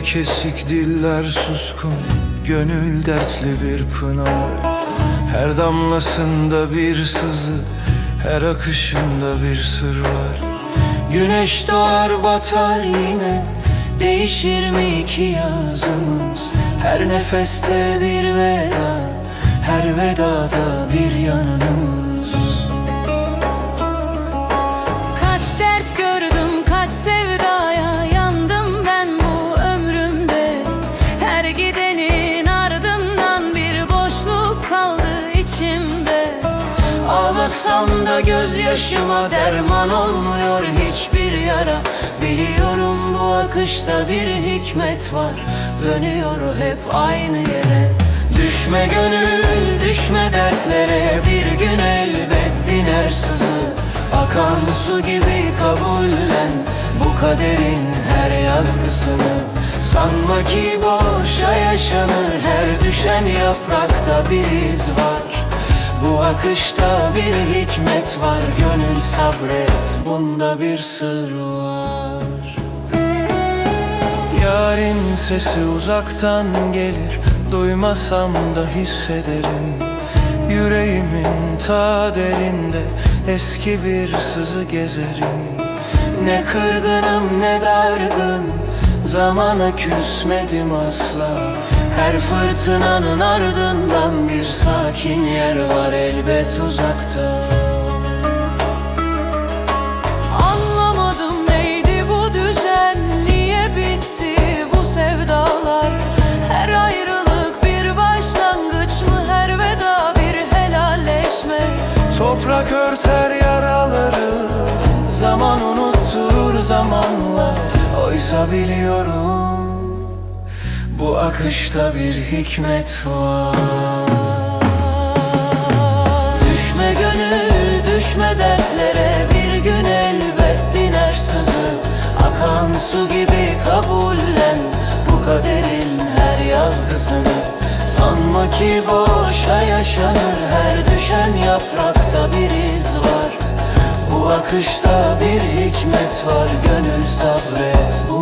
kesik diller suskun Gönül dertli bir pınar. Her damlasında bir sızı Her akışında bir sır var. Güneş doğar batar yine Değişir mi iki yazımız? Her nefeste bir veda Her vedada bir yanımız Ağlasam da gözyaşıma derman olmuyor hiçbir yara. Biliyorum bu akışta bir hikmet var. Dönüyor hep aynı yere. Düşme gönül düşme dertlere. Bir gün elbet diner sızı. Akan su gibi kabullen Bu kaderin her yazgısını. Sanma ki boşa yaşanır Her düşen yaprakta bir iz var bu akışta bir hikmet var Gönül sabret bunda bir sır var. Yarın sesi uzaktan gelir Duymasam da hissederim. Yüreğimin ta derinde Eski bir sızı gezerim. Ne kırgınım ne dargın Zamana küsmedim asla Her fırtınanın ardından Bir sakin yer var elbet uzakta. Anlamadım neydi bu düzen, niye bitti bu sevdalar? Her ayrılık bir başlangıç mı, her veda bir helalleşme? Toprak örter yaraları Zaman unutturur zamanla. Oysa biliyorum Bu akışta bir hikmet var. Düşme gönül düşme dertlere Bir gün elbet diner sızı. Akan su gibi kabullen Bu kaderin her yazgısını. Sanma ki boşa yaşanır Her düşen yaprakta bir iz var. Bu akışta bir hikmet var Gönül sabret. Var